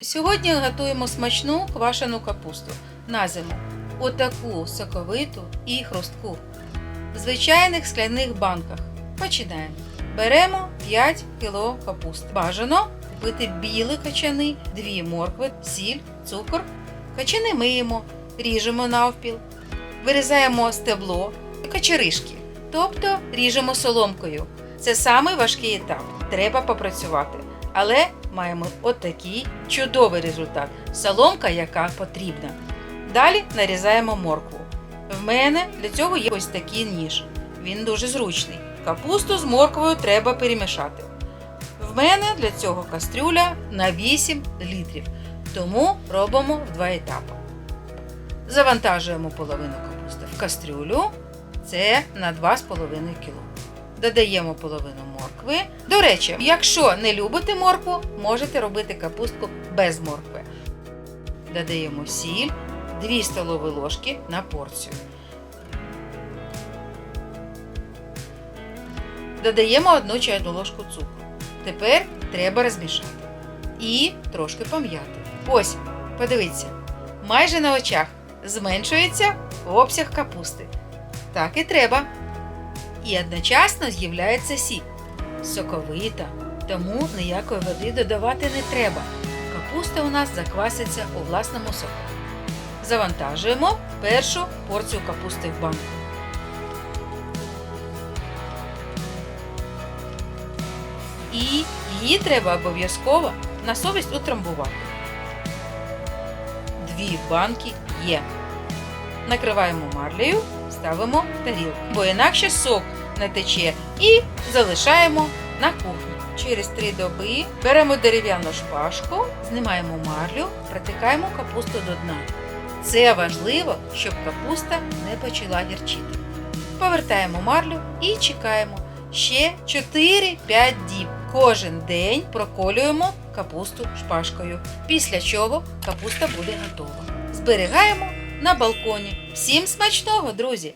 Сьогодні готуємо смачну квашену капусту на зиму. Отаку соковиту і хрустку. В звичайних скляних банках. Починаємо. Беремо 5 кг капусти. Бажано купити білі качани, 2 моркви, сіль, цукор. Качани миємо, ріжемо навпіл, вирізаємо стебло, і качеришки, тобто ріжемо соломкою. Це самий важкий етап. Треба попрацювати. Але маємо отакий чудовий результат. Соломка, яка потрібна. Далі нарізаємо моркву. В мене для цього є ось такий ніж. Він дуже зручний. Капусту з морквою треба перемішати. В мене для цього кастрюля на 8 літрів. Тому робимо в два етапи. Завантажуємо половину капусти в кастрюлю. Це на 2,5 кг. Додаємо половину моркви. До речі, якщо не любите моркву, можете робити капустку без моркви. Додаємо сіль, 2 столові ложки на порцію. Додаємо 1 чайну ложку цукру. Тепер треба розмішати. І трошки пом'яти. Ось, подивіться, майже на очах зменшується обсяг капусти. Так і треба. І одночасно з'являється сік. Соковита, тому ніякої води додавати не треба. Капуста у нас закваситься у власному соку. Завантажуємо першу порцію капусти в банку. І її треба обов'язково на совість утрамбувати. Дві банки є. Накриваємо марлею, ставимо в тарілку, бо інакше сок не тече і залишаємо на кухні. Через три доби беремо дерев'яну шпажку, знімаємо марлю, протикаємо капусту до дна. Це важливо, щоб капуста не почала гірчити. Повертаємо марлю і чекаємо ще 4-5 діб. Кожен день проколюємо капусту шпажкою. Після чого капуста буде готова. Зберігаємо на балконі. Всім смачного, друзі!